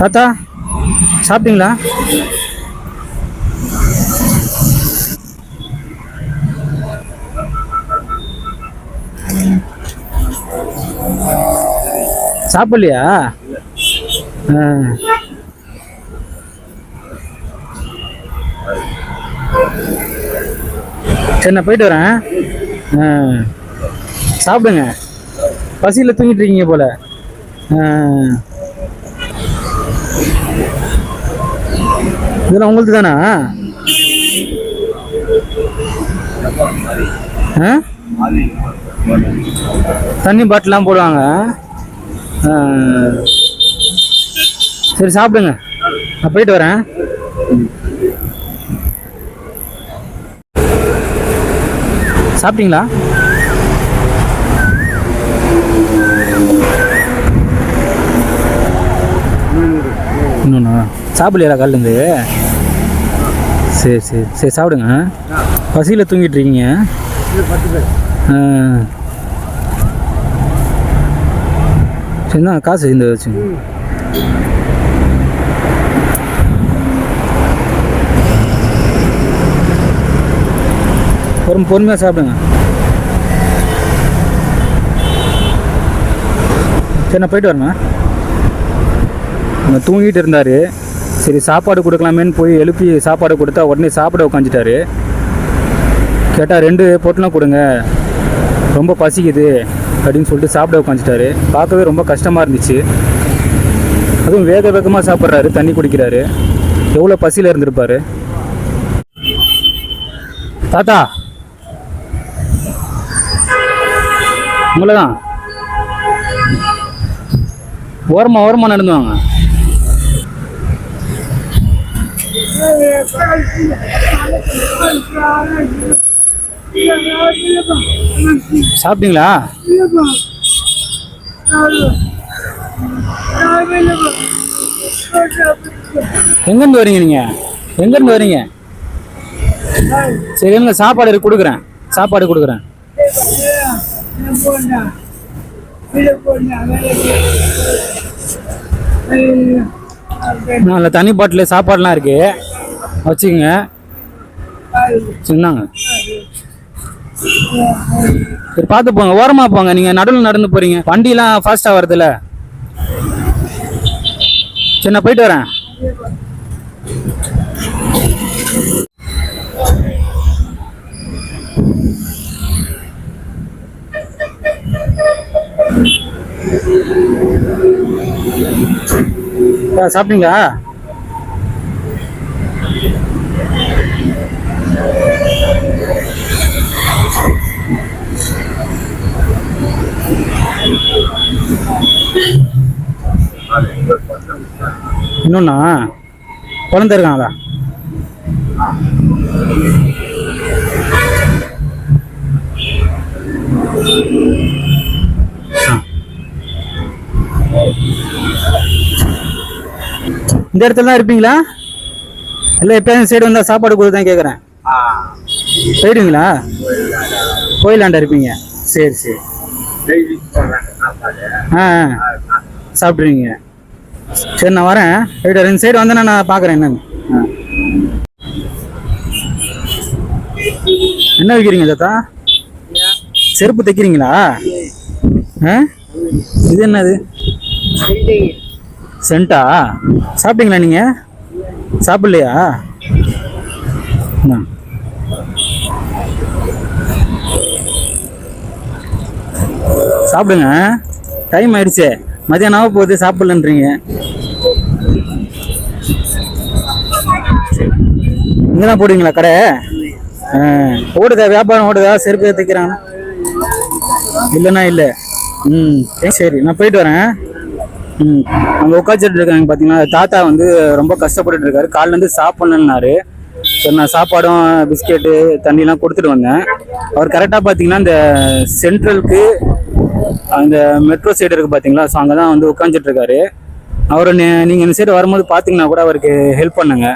தாத்தா சாப்பிட்டீங்களா? சாப்பிடலையா? ஆ. சரி நான் போயிட்டு வரேன். ஆ. சாப்பிடுங்க. பசியில் தூங்கிட்டு இருக்கீங்க போல. இதெல்லாம் உங்களுக்கு தானா? ஆ? தண்ணி பாட்டிலாம் போடுவாங்க. சரி சாப்பிடுங்க. நான் போயிட்டு வரேன். சாப்பிட்டீங்களா இன்னொன்னா சாப்பிடலையா காலிலேருந்து சரி சரி சரி சாப்பிடுங்க. பசியில் தூங்கிட்டு இருக்கீங்க சரிண்ணா காசு இந்த வச்சு. பொறுமை பொறுமையாக சாப்பிடுங்க. சரி நான் போயிட்டு வரேண்ணா தூங்கிட்டு இருந்தார். சரி சாப்பாடு கொடுக்கலாமேன்னு போய் எழுப்பி சாப்பாடு கொடுத்தா உடனே சாப்பிட உட்காந்துட்டாரு கேட்டால் ரெண்டு பொட்டலாம் கொடுங்க. ரொம்ப பசிக்குது அப்படின்னு சொல்லிட்டு சாப்பிட உட்காந்துட்டாரு பார்க்கவே ரொம்ப கஷ்டமாக இருந்துச்சு. அதுவும் வேக வேகமாக சாப்பிட்றாரு தண்ணி குடிக்கிறாரு. எவ்வளோ பசியில் இருந்திருப்பாரு. தாத்தா. உங்களை தான் ஓரமாக ஓரமாக நடந்துவாங்க சாப்பிட்டீங்களா? எங்கேருந்து வரீங்க நீங்கள் எங்கேருந்து வரீங்க? சரி எங்க சாப்பாடு இருக்கு, கொடுக்குறேன். சாப்பாடு கொடுக்குறேன். நல்ல தனி பாட்டில் சாப்பாடுலாம் இருக்குது வச்சுக்கோங்க. சொன்னாங்க சரி பார்த்து போங்க. ஓரமா போங்க. நீங்க நடுவில் நடந்து போறீங்க. வண்டிலாம் ஃபாஸ்டா வருதுல்ல சரி நான் போயிட்டு வரேன். ஆ, சாப்பிட்டீங்களா? இன்னொன்னா குழந்தை இருக்காங்களா? இந்த இடத்துல தான் இருப்பீங்களா? இல்லை எப்போ சைடு வந்தால் சாப்பாடு கொடுத்து தான் கேட்குறேன் போயிடுவீங்களா? கோயிலாண்ட இருப்பீங்க. சரி சரி. ஆ ஆ. சாப்பிட்ருவீங்க சரி நான் வரேன். போயிட்டு ரெண்டு சைடு வந்தேன்னா நான் பார்க்குறேன் என்னன்னு. ஆ. என்ன விற்கிறீங்க தாத்தா? செருப்பு தைக்கிறீங்களா? ஆ? இது என்னது? சென்ட்டா சாப்பிட்டீங்களா நீங்கள் சாப்பிட்லையா? என்ன? சாப்பிடுங்க. டைம் ஆயிடுச்சு. மதியானம் போகுது சாப்பிடலன்றீங்க. இங்கே தான் போடுவீங்களா கடை? ஆ. ஓடுதா வியாபாரம் ஓடுதா செருப்பு தைக்கிறாங்க இல்லைன்னா இல்லை. ம் சரி நான் போயிட்டு வரேன். அங்கே உட்காச்சிட்டு இருக்காங்க பார்த்தீங்கன்னா தாத்தா வந்து ரொம்ப கஷ்டப்பட்டுட்டு இருக்காரு காலிலேருந்து சாப்பிட்ணுன்னாரு சரி நான் சாப்பாடும் பிஸ்கெட்டு தண்ணிலாம் கொடுத்துட்டு வந்தேன். அவர் கரெக்டாக பார்த்தீங்கன்னா இந்த சென்ட்ரலுக்கு அந்த மெட்ரோ சைடு இருக்குது பார்த்தீங்களா ஸோ அங்கே தான் வந்து உட்காந்துட்டு இருக்காரு அவர் நீங்கள் இந்த சைடு வரும்போது பார்த்தீங்கன்னா கூட அவருக்கு ஹெல்ப் பண்ணுங்க.